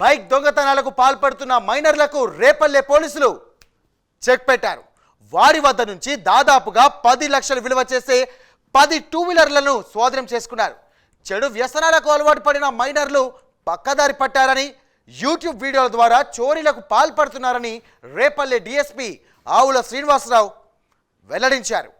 Bike దొంగతనాలకు పాల్పడుతున్న మైనర్లకు రేపల్లె పోలీసులు చెక్ పెట్టారు. వారి వద్ద నుంచి దాదాపుగా పది లక్షలు విలువ చేసే పది టూ వీలర్లను స్వాధీనం చేసుకున్నారు. చెడు వ్యసనాలకు అలవాటు పడిన మైనర్లు పక్కదారి పట్టారని యూట్యూబ్ వీడియోల ద్వారా చోరీలకు పాల్పడుతున్నారని రేపల్లె డిఎస్పి ఆవుల శ్రీనివాసరావు వెల్లడించారు.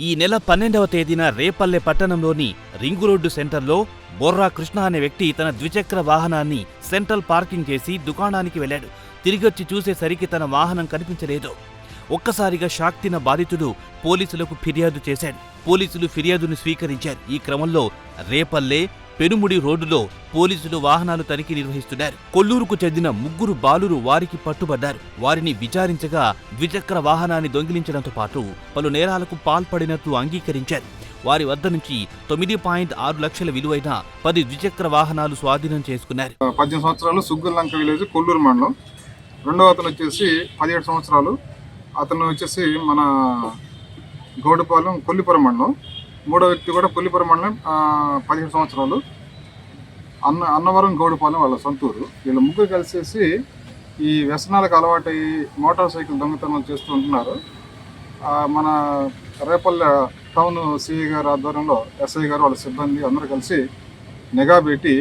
ఈ నెల పన్నెండవ తేదీన రేపల్లె పట్టణంలోని రింగు రోడ్డు సెంటర్లో బొర్రా కృష్ణ అనే వ్యక్తి తన ద్విచక్ర వాహనాన్ని సెంట్రల్ పార్కింగ్ చేసి దుకాణానికి వెళ్ళాడు. తిరిగొచ్చి చూసేసరికి తన వాహనం కనిపించలేదు. ఒక్కసారిగా షాక్ తిన బాధితుడు పోలీసులకు ఫిర్యాదు చేశాడు. పోలీసులు ఫిర్యాదును స్వీకరించారు. ఈ క్రమంలో రేపల్లె పెనుముడి రోడ్డులో పోలీసులు వాహనాలు తనిఖీ నిర్వహిస్తున్నారు. కొల్లూరుకు చెందిన ముగ్గురు బాలురు వారికి పట్టుబడ్డారు. వారిని విచారించగా ద్విచక్ర వాహనాన్ని దొంగిలించడంతో పాటు పలు నేరాలకు పాల్పడినట్లు అంగీకరించారు. వారి వద్ద నుంచి తొమ్మిది పాయింట్ ఆరు లక్షల విలువైన పది ద్విచక్ర వాహనాలు స్వాధీనం చేసుకున్నారు. పద్దెనిమిది సంవత్సరాలు సుగ్గులంక విలేజ్ కొల్లూరు మండలం. రెండవ అతను వచ్చేసి పదిహేడు సంవత్సరాలు. అతను వచ్చేసి మన గౌడపాలెం కొల్లిపురం మండలం. మూడో వ్యక్తి కూడా పుల్లిపురం మండలం పదిహేడు సంవత్సరాలు. అన్న అన్నవరం గౌడపాలెం వాళ్ళ సొంతూరు. వీళ్ళ ముగ్గురు కలిసేసి ఈ వ్యసనాలకు అలవాటై మోటార్ సైకిల్ దొంగతనం చేస్తూ ఉంటున్నారు. మన రేపల్లె టౌన్ సిఐ గారి ఆధ్వర్యంలో ఎస్ఐ గారు వాళ్ళ సిబ్బంది అందరూ కలిసి నిఘా పెట్టి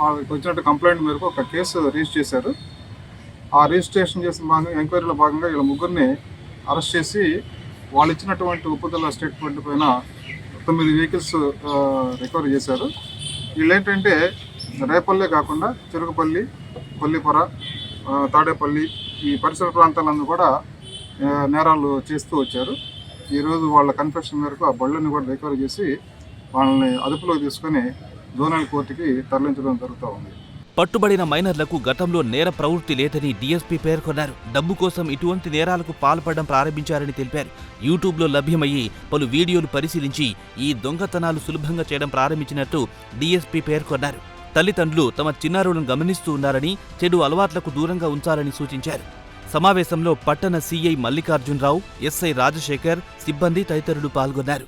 వాళ్ళకి వచ్చినట్టు కంప్లైంట్ మేరకు ఒక కేసు రిజిస్టర్ చేశారు. ఆ రిజిస్ట్రేషన్ చేసిన భాగంగా ఎంక్వైరీలో భాగంగా వీళ్ళ ముగ్గురిని అరెస్ట్ చేసి వాళ్ళు ఇచ్చినటువంటి ఉపదల స్టేట్మెంట్ పైన తొమ్మిది వెహికల్స్ రికవరీ చేశారు. వీళ్ళు ఏంటంటే రేపల్లే కాకుండా చెరుకుపల్లి కొల్లిపర తాడేపల్లి ఈ పరిసర ప్రాంతాలను కూడా నేరాలు చేస్తూ వచ్చారు. ఈరోజు వాళ్ళ కన్ఫెషన్ మేరకు ఆ బళ్ళని కూడా రికవర్ చేసి వాళ్ళని అదుపులోకి తీసుకొని జోనల్ కోర్టుకి తరలించడం జరుగుతూ ఉంది. పట్టుబడిన మైనర్లకు గతంలో నేర ప్రవృత్తి లేదని డీఎస్పీ పేర్కొన్నారు. డబ్బు కోసం ఇటువంటి నేరాలకు పాల్పడడం ప్రారంభించారని తెలిపారు. యూట్యూబ్లో లభ్యమయ్యి పలు వీడియోలు పరిశీలించి ఈ దొంగతనాలు సులభంగా చేయడం ప్రారంభించినట్టు డీఎస్పీ పేర్కొన్నారు. తల్లిదండ్రులు తమ చిన్నారులను గమనిస్తూ ఉన్నారని చెడు అలవాట్లకు దూరంగా ఉంచాలని సూచించారు. సమావేశంలో పట్టణ సీఐ మల్లికార్జునరావు ఎస్ఐ రాజశేఖర్ సిబ్బంది తదితరులు పాల్గొన్నారు.